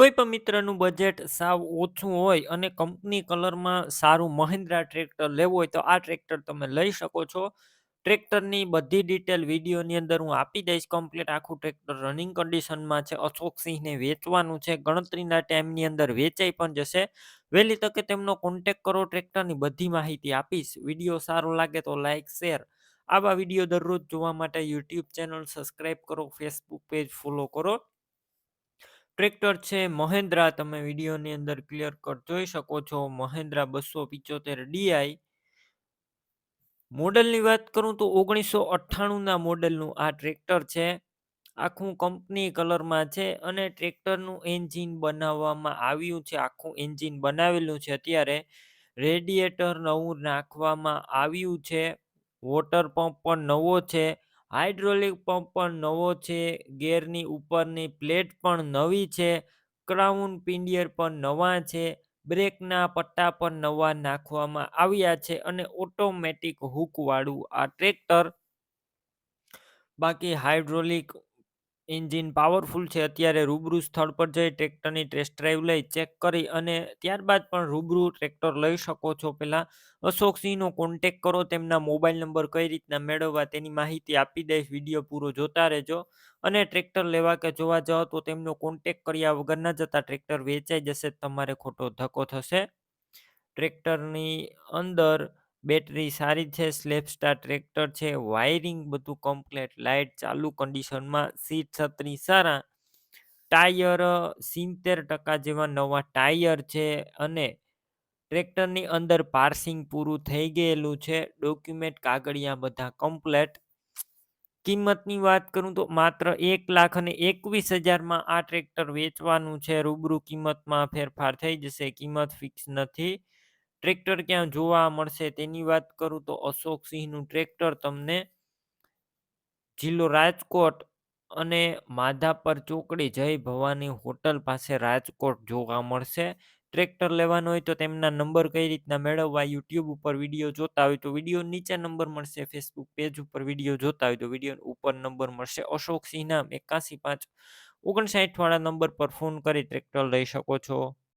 કોઈ પણ મિત્રનું બજેટ સાવ ઓછું હોય અને કંપની કલરમાં સારું મહિન્દ્રા ટ્રેક્ટર લેવું હોય તો આ ટ્રેક્ટર તમે લઈ શકો છો. ટ્રેક્ટરની બધી ડિટેલ વિડીયોની અંદર હું આપી દઈશ કમ્પ્લીટ આખું ટ્રેક્ટર રનિંગ કન્ડિશનમાં છે, અશોક સિંહને વેચવાનું છે, ગણતરીના ટાઈમની અંદર વેચાઈ પણ જશે. વહેલી તકે તેમનો કોન્ટેક કરો ટ્રેક્ટરની બધી માહિતી આપીશ. વીડિયો સારો લાગે તો લાઇક શેર આવા વીડિયો દરરોજ જોવા માટે યુટ્યુબ ચેનલ સબસ્ક્રાઈબ કરો ફેસબુક પેજ ફોલો કરો. ટ્રેક્ટર છે, મહેન્દ્રા તમે વિડીયોની અંદર ક્લિયર કટ જોઈ શકો છો. મહેન્દ્રા બસો પિચોતેર ડીઆઈ મોડલની વાત કરું તો ઓગણીસો અઠ્ઠાણુંના મોડલનું આ ટ્રેક્ટર છે. આખું કંપની કલરમાં છે અને ટ્રેક્ટરનું એન્જિન બનાવવામાં આવ્યું છે. આખું એન્જિન બનાવેલું છે અત્યારે. રેડિએટર નવું નાખવામાં આવ્યું છે. વોટર પંપ પણ નવો છે. હાઇડ્રોલિક પંપ પણ નવો છે, ગેરની ઉપરની પ્લેટ પણ નવી છે, ક્રાઉન પિંડિયર પણ નવા છે, બ્રેકના પટ્ટા પણ નવા નાખવામાં આવ્યા છે અને ઓટોમેટિક હુકવાળું આ ટ્રેક્ટર. બાકી હાઇડ્રોલિક એન્જિન પાવરફુલ છે, અત્યારે રૂબરૂ સ્થળ પર જઈ ટ્રેક્ટરની ટેસ્ટ ડ્રાઈવ લઈ ચેક કરી અને ત્યારબાદ પણ રૂબરૂ ટ્રેક્ટર લઈ શકો છો. પહેલાં અશોકસિંહનો કોન્ટેક કરો, તેમના મોબાઈલ નંબર કઈ રીતના મેળવવા તેની માહિતી આપી દઈશ. વીડિયો પૂરો જોતા રહેજો અને ટ્રેક્ટર લેવા કે જોવા જાઓ તો તેમનો કોન્ટેક કર્યા વગર ન જતા ટ્રેક્ટર વેચાઈ જશે, તમારે ખોટો ધક્કો થશે. ટ્રેક્ટરની અંદર બેટરી સારી છે સ્લેપ સ્ટાર ટ્રેક્ટર છે, વાયરિંગ બધું કમ્પ્લેટ લાઇટ ચાલુ કન્ડિશનમાં સીટ છત્રી સારા, ટાયર સિત્તેર ટકા જેવા નવા ટાયર છે અને ટ્રેક્ટરની અંદર પાર્સિંગ પૂરું થઈ ગયેલું છે, ડોક્યુમેન્ટ, કાગળિયા બધા કમ્પ્લેટ કિંમતની વાત કરું તો માત્ર એક લાખ અને એકવીસ હજારમાં આ ટ્રેક્ટર વેચવાનું છે, રૂબરૂ કિંમતમાં ફેરફાર થઈ જશે, કિંમત ફિક્સ નથી. ટ્રેક્ટર ક્યાં જોવા મળશે તેની વાત કરું તો અશોક સિંહનું ટ્રેક્ટર તમને જિલ્લો રાજકોટ અને માધાપર ચોકડી જય ભવાની હોટલ પાસે રાજકોટ જોવા મળશે. ટ્રેક્ટર લેવાનું હોય તો તેમના નંબર કઈ રીતના મેળવવા યુટ્યુબ ઉપર વીડિયો જોતા હોય તો વીડિયો નીચે નંબર મળશે, ફેસબુક પેજ ઉપર વીડિયો જોતા હોય તો વીડિયો ઉપર નંબર મળશે. અશોક સિંહ નામ એકાસી પાંચ ઓગણસાઠ વાળા નંબર પર ફોન કરી ટ્રેક્ટર લઈ શકો છો.